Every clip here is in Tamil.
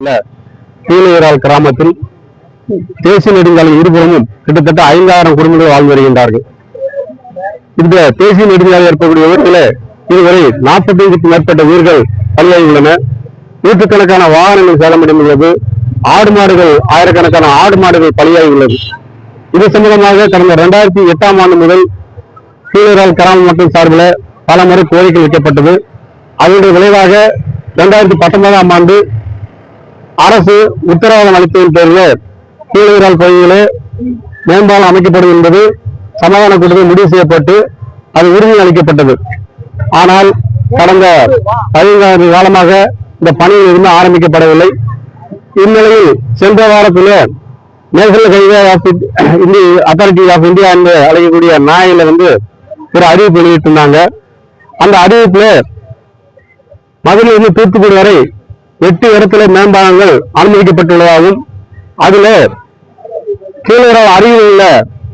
உள்ள கிராமத்தில் தேசிய நெடுஞ்சாலை இருபுறமும் கிட்டத்தட்ட ஐந்தாயிரம் குடும்பங்கள் வாழ்ந்து வருகின்றார்கள். இந்த தேசிய நெடுஞ்சாலை ஏற்படக்கூடிய விபத்திலே இதுவரை நாற்பத்தைந்துக்கும் மேற்பட்ட உயிர்கள் பலியாகி உள்ளன. நூற்றுக்கணக்கான வாகனங்கள் சேதமடைந்துள்ளது ஆடு மாடுகள் ஆயிரக்கணக்கான ஆடு மாடுகள் பலியாகி உள்ளது. இது சம்பந்தமாக கடந்த இரண்டாயிரத்தி எட்டாம் ஆண்டு முதல் கீழரால் கிராம மக்கள் சார்பில் பல முறை கோரிக்கை வைக்கப்பட்டது. அதனுடைய விளைவாக இரண்டாயிரத்தி பத்தொன்பதாம் ஆண்டு அரசு உத்தரவாதம் அளித்ததன் பேரில் கீழரால் பகுதியிலே மேம்பாலம் அமைக்கப்படும் என்பது சமாதான கூட்டத்தில் முடிவு செய்யப்பட்டு அது உறுதி அளிக்கப்பட்டது. ஆனால் கடந்த பதினைந்து காலமாக இந்த பணியில் இருந்து ஆரம்பிக்கப்படவில்லை. இந்நிலையில் சென்ற வாரத்தில் national highway of India authority of India என்று அழைக்கக்கூடிய நாயில வந்து ஒரு அறிவிப்பு வெளியிட்டிருந்தாங்க. அந்த அறிவிப்புல மதுரையிலிருந்து தூத்துக்குடி வரை எட்டு இடத்துல மேம்பாலங்கள் அனுமதிக்கப்பட்டுள்ளதாகவும் அதுல கீழ அருகில் உள்ள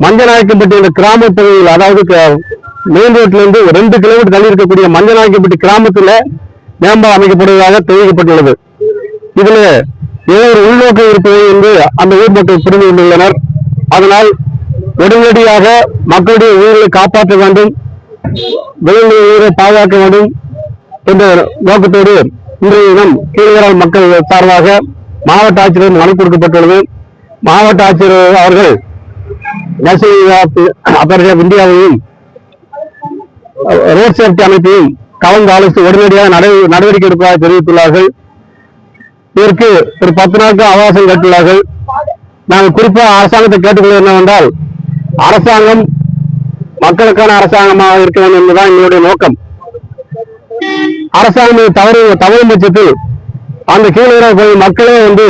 மஞ்சநாயக்கப்பட்டி என்ற கிராம பகுதியில் அதாவது மெயின் ரோட்ல இருந்து ரெண்டு கிலோமீட்டர் தள்ளி இருக்கக்கூடிய மஞ்சநாயக்கப்பட்டி கிராமத்துல மேம்பாலம் அமைக்கப்படுவதாக தெரிவிக்கப்பட்டுள்ளது. இதுல ஏதோ ஒரு உள்நோக்கம் இருப்பது என்று அந்த ஊர் மக்கள் புரிந்து கொண்டுள்ளனர். அதனால் உடனடியாக மக்களுடைய உயிர்களை காப்பாற்ற வேண்டும் விலங்கு உயிரை பாதுகாக்க வேண்டும் என்ற நோக்கத்தோடு இன்றைய தினம் கீழ்கரால் மக்கள் சார்பாக மாவட்ட ஆட்சியரிடம் மனு கொடுக்கப்பட்டுள்ளது. மாவட்ட ஆட்சியர் அவர்கள் நேஷனல் அத்தாரிட்டி ஆஃப் இந்தியாவையும் ரோட் சேஃப்டி அமைப்பையும் கலந்து ஆலோசித்து உடனடியாக நடவடிக்கை எடுப்பதாக தெரிவித்துள்ளார்கள். இதற்கு ஒரு பத்து நாட்கள் அவகாசம் கேட்டுள்ளார்கள். நாங்கள் குறிப்பாக அரசாங்கத்தை கேட்டுக்கொள்வது என்னவென்றால் அரசாங்கம் மக்களுக்கான அரசாங்கமாக இருக்க வேண்டும் என்பதுதான் எங்களுடைய நோக்கம். அரசாங்கம் தவறு தவறும் பட்சத்தில் அந்த கீழே பகுதி மக்களே வந்து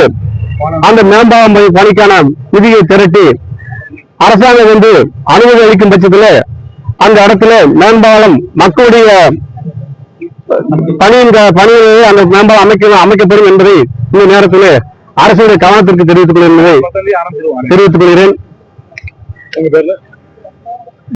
அந்த மேம்பாலம் பணி- பணிக்கான நிதியை திரட்டி அரசாங்கம் வந்து அனுமதி அளிக்கும் பட்சத்தில் அந்த இடத்துல மேம்பாலம் மக்களுடைய பணியின் பணியிலேயே அந்த மேம்பாலம் அமைக்க அமைக்கப்படும் என்பதை இந்த நேரத்தில் அரசுடைய கவனத்திற்கு தெரிவித்துக் கொள்கிறேன். தெரிவித்துக் கொள்கிறேன்.